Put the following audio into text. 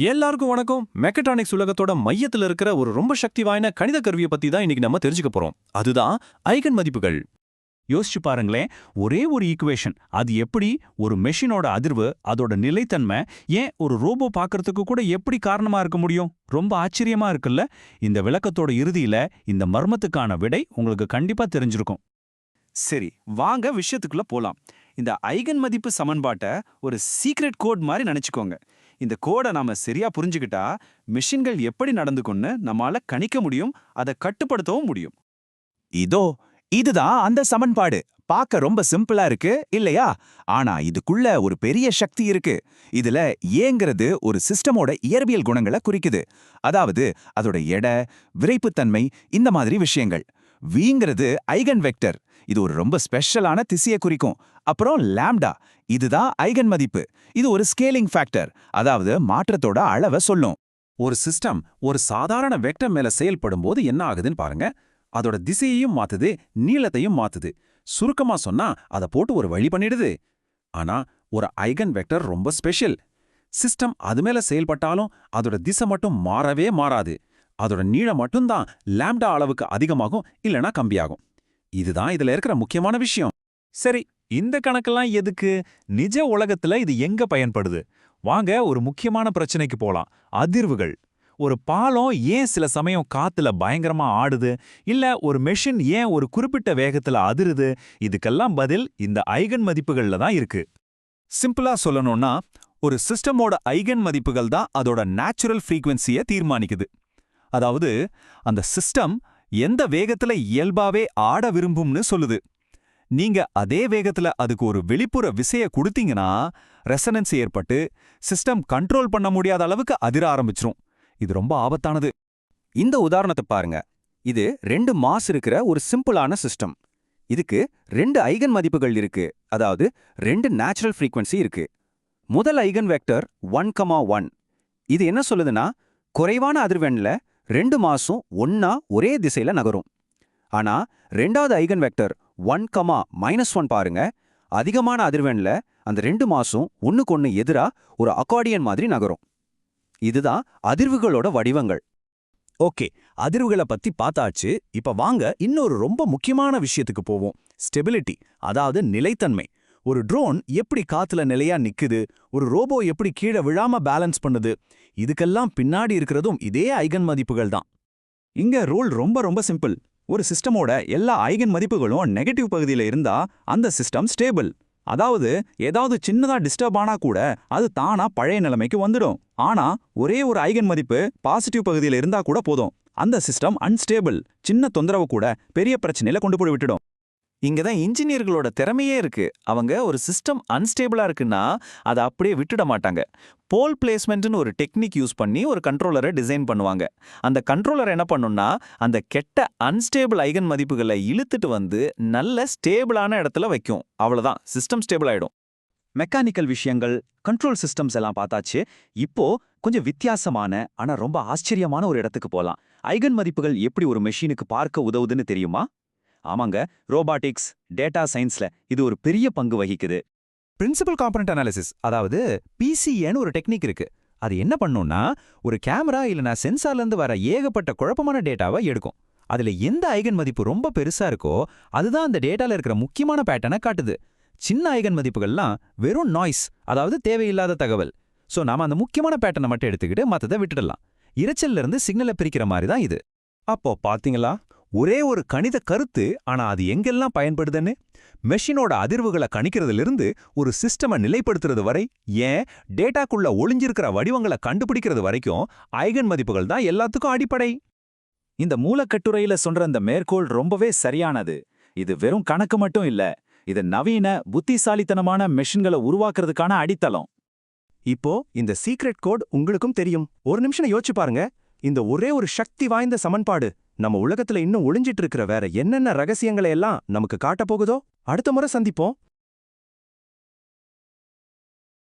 எல்லாருக்கும் வணக்கம். மெக்கட்ரானிக்ஸ் உலகத்தோட மையத்துல இருக்கிற ஒரு ரொம்ப சக்தி வாய்ந்த கணித கருவியை பத்தி தான் இன்னைக்கு நம்ம தெரிஞ்சுக்க போறோம். அதுதான் ஐகன் மதிப்புகள். யோசிச்சு பாருங்களேன் ஒரே ஒரு ஈக்குவேஷன் அது எப்படி ஒரு மெஷினோட அதிர்வு அதோட நிலைத்தன்மை ஏன் ஒரு ரோபோ பார்க்கறதுக்கு கூட எப்படி காரணமா இருக்க முடியும்? ரொம்ப ஆச்சரியமா இருக்குல்ல? இந்த விளக்கத்தோட இறுதியில இந்த மர்மத்துக்கான விடை உங்களுக்கு கண்டிப்பா தெரிஞ்சிருக்கும். சரி வாங்க விஷயத்துக்குள்ள போலாம். இந்த ஐகன் மதிப்பு சமன்பாட்டை ஒரு சீக்ரெட் கோட் மாதிரி நினைச்சுக்கோங்க. இந்த கோடை நாம சரியா புரிஞ்சுக்கிட்டா மிஷின்கள் எப்படி நடந்துக்கும்னு நம்மால கணிக்க முடியும் அதை கட்டுப்படுத்தவும் முடியும். இதோ இதுதான் அந்த சமன்பாடு. பார்க்க ரொம்ப சிம்பிளா இருக்கு இல்லையா? ஆனா இதுக்குள்ள ஒரு பெரிய சக்தி இருக்கு. இதுல ஏங்கிறது ஒரு சிஸ்டமோட இயற்பியல் குணங்களை குறிக்குது. அதாவது அதோட எடை விரைப்புத்தன்மை இந்த மாதிரி விஷயங்கள். வீங்கிறது ஐகன் வெக்டர். இது ஒரு ரொம்ப ஸ்பெஷலான திசையை குறிக்கும். அப்புறம் லாம்டா இதுதான் ஐகன் மதிப்பு. இது ஒரு ஸ்கேலிங் ஃபேக்டர் அதாவது மாற்றத்தோட அளவை சொல்லும். ஒரு சிஸ்டம் ஒரு சாதாரண வெக்டர் மேல செயல்படும் போது என்ன ஆகுதுன்னு பாருங்க. அதோட திசையையும் மாத்துது நீளத்தையும் மாத்துது. சுருக்கமா சொன்னா அதை போட்டு ஒரு வழி பண்ணிடுது. ஆனா ஒரு ஐகன் வெக்டர் ரொம்ப ஸ்பெஷல் சிஸ்டம் அது மேல செயல்பட்டாலும் அதோட திசை மட்டும் மாறவே மாறாது. அதோட நீளம் மட்டும்தான் லேம்டா அளவுக்கு அதிகமாகும் இல்லனா கம்மியாகும். இதுதான் இதுல இருக்கிற முக்கியமான விஷயம். சரி இந்த கணக்கெல்லாம் எதுக்கு? நிஜ உலகத்துல இது எங்க பயன்படுது? வாங்க ஒரு முக்கியமான பிரச்சனைக்கு போலாம். அதிர்வுகள். ஒரு பாலம் ஏன் சில சமயம் காத்துல பயங்கரமா ஆடுது? இல்ல ஒரு மெஷின் ஏன் ஒரு குறிப்பிட்ட வேகத்துல அதிருது? இதுக்கெல்லாம் பதில் இந்த ஐகன் மதிப்புகள்ல தான் இருக்கு. சிம்பிளா சொல்லணும்னா ஒரு சிஸ்டமோட ஐகன் மதிப்புகள் தான் அதோட நேச்சுரல் ஃப்ரீக்வன்சியை தீர்மானிக்குது. அதாவது அந்த சிஸ்டம் எந்த வேகத்துல இயல்பாவே ஆட விரும்பும்னு சொல்லுது. நீங்க அதே வேகத்துல அதுக்கு ஒரு வெளிப்புற விசைய கொடுத்தீங்கன்னா ரெசனன்ஸ் ஏற்பட்டு சிஸ்டம் கண்ட்ரோல் பண்ண முடியாத அளவுக்கு அதிர ஆரம்பிச்சிரும். இது ரொம்ப ஆபத்தானது. இந்த உதாரணத்தை பாருங்க. இது ரெண்டு மாஸ் இருக்கிற ஒரு சிம்பிளான சிஸ்டம். இதுக்கு ரெண்டு ஐகன் மதிப்புகள் இருக்கு. அதாவது ரெண்டு நேச்சுரல் ஃப்ரீக்வன்சி இருக்கு. முதல் eigen vector one comma one. இது என்ன சொல்லுதுன்னா குறைவான அதிர்வெண்ல ரெண்டு மாசம் ஒன்னா ஒரே திசையில நகரும். ஆனா ரெண்டாவது eigen vector one comma minus one பாருங்க அதிகமான அதிர்வெண்ல அந்த ரெண்டு மாசும் ஒண்ணுக்கொன்னு எதிரா ஒரு அக்கார்டியன் மாதிரி நகரும். இதுதான் அதிர்வுகளோட வடிவங்கள். ஓகே அதிர்வுகளை பத்தி பார்த்தாச்சு. இப்ப வாங்க இன்னொரு ரொம்ப முக்கியமான விஷயத்துக்கு போவோம். ஸ்டெபிலிட்டி அதாவது நிலைத்தன்மை. ஒரு ட்ரோன் எப்படி காத்துல நிலையா நிக்குது ஒரு ரோபோ எப்படி கீழே விழாம பேலன்ஸ் பண்ணுது இதுக்கெல்லாம் பின்னாடி இருக்கிறதும் இதே ஐகன் மதிப்புகள் தான். இங்க ரூல் ரொம்ப ரொம்ப சிம்பிள் ஒரு சிஸ்டமோட எல்லா ஐகன் மதிப்புகளும் நெகட்டிவ் பகுதியில இருந்தா அந்த சிஸ்டம் ஸ்டேபிள் அதாவது ஏதாவது சின்னதா டிஸ்டர்ப் ஆனா கூட அது தானா பழைய நிலைமைக்கு வந்துடும். ஆனா ஒரே ஒரு ஐகன் மதிப்பு பாசிட்டிவ் பகுதியில இருந்தா கூட போதும். அந்த சிஸ்டம் அன்ஸ்டேபிள் சின்ன தொந்தரவு கூட பெரிய பிரச்சனையில கொண்டு போய் விட்டுடும். இங்க தான் இன்ஜினியர்களோட திறமையே இருக்கு. அவங்க ஒரு சிஸ்டம் அன்ஸ்டேபிளா இருக்குன்னா அதை அப்படியே விட்டுட மாட்டாங்க. போல் பிளேஸ்மெண்ட்னு ஒரு டெக்னிக் யூஸ் பண்ணி ஒரு கண்ட்ரோலரை டிசைன் பண்ணுவாங்க. அந்த கண்ட்ரோலர் என்ன பண்ணும்னா அந்த கெட்ட அன்ஸ்டேபிள் ஐகன் மதிப்புகளை இழுத்துட்டு வந்து நல்ல ஸ்டேபிளான இடத்துல வைக்கும். அவ்வளோதான் சிஸ்டம் ஸ்டேபிள் ஆயிடும். மெக்கானிக்கல் விஷயங்கள் கண்ட்ரோல் சிஸ்டம்ஸ் எல்லாம் பார்த்தாச்சு. இப்போ கொஞ்சம் வித்தியாசமான ஆனா ரொம்ப ஆச்சரியமான ஒரு இடத்துக்கு போலாம். ஐகன் மதிப்புகள் எப்படி ஒரு மெஷினுக்கு பார்க்க உதவுதுன்னு தெரியுமா? ஆமாங்க ரோபாட்டிக்ஸ் டேட்டா சயின்ஸ்ல இது ஒரு பெரிய பங்கு வகிக்குது. பிரின்சிபல் காம்பனண்ட் அனாலிசிஸ் அதாவது பிசிஏன்னு ஒரு டெக்னிக் இருக்கு. அது என்ன பண்ணும்னா ஒரு கேமரா இல்லனா சென்சார்ல இருந்து வர ஏகப்பட்ட குழப்பமான டேட்டாவை எடுக்கும். அதுல எந்த ஐகன் மதிப்பு ரொம்ப பெருசா இருக்கோ அதுதான் அந்த டேட்டால இருக்கிற முக்கியமான பேட்டர்னை காட்டுது. சின்ன ஐகன் மதிப்புகள்லாம் வெறும் நாய்ஸ் அதாவது தேவையில்லாத தகவல். சோ நாம அந்த முக்கியமான பேட்டர்னை மட்டும் எடுத்துக்கிட்டு மத்ததை விட்டுடலாம். இரைச்சல்ல இருந்து சிக்னலை பிரிக்கிற மாதிரி தான் இது. அப்போ பாத்தீங்களா ஒரே ஒரு கணித கருத்து ஆனா அது எங்கெல்லாம் பயன்படுதுன்னு? மெஷினோட அதிர்வுகளை கணிக்கிறதிலிருந்து ஒரு சிஸ்டமை நிலைப்படுத்துறது வரை ஏன்? டேட்டாக்குள்ள ஒளிஞ்சிருக்கிற வடிவங்களை கண்டுபிடிக்கிறது வரைக்கும் ஐகன் மதிப்புகள் தான் எல்லாத்துக்கும் அடிப்படை. இந்த மூலக்கட்டுரையில சொல்ற அந்த மேற்கோள் ரொம்பவே சரியானது. இது வெறும் கணக்கு மட்டும் இல்ல இது நவீன புத்திசாலித்தனமான மெஷின்களை உருவாக்குறதுக்கான அடித்தளம். இப்போ இந்த சீக்ரெட் கோட் உங்களுக்கும் தெரியும். ஒரு நிமிஷம் யோசிச்சு பாருங்க. இந்த ஒரே ஒரு சக்தி வாய்ந்த சமன்பாடு. நம்ம உலகத்துல இன்னும் ஒளிஞ்சிட்டு இருக்கிற வேற என்னென்ன ரகசியங்களை எல்லாம் நமக்கு காட்டப் போகுதோ அடுத்த முறை சந்திப்போம்.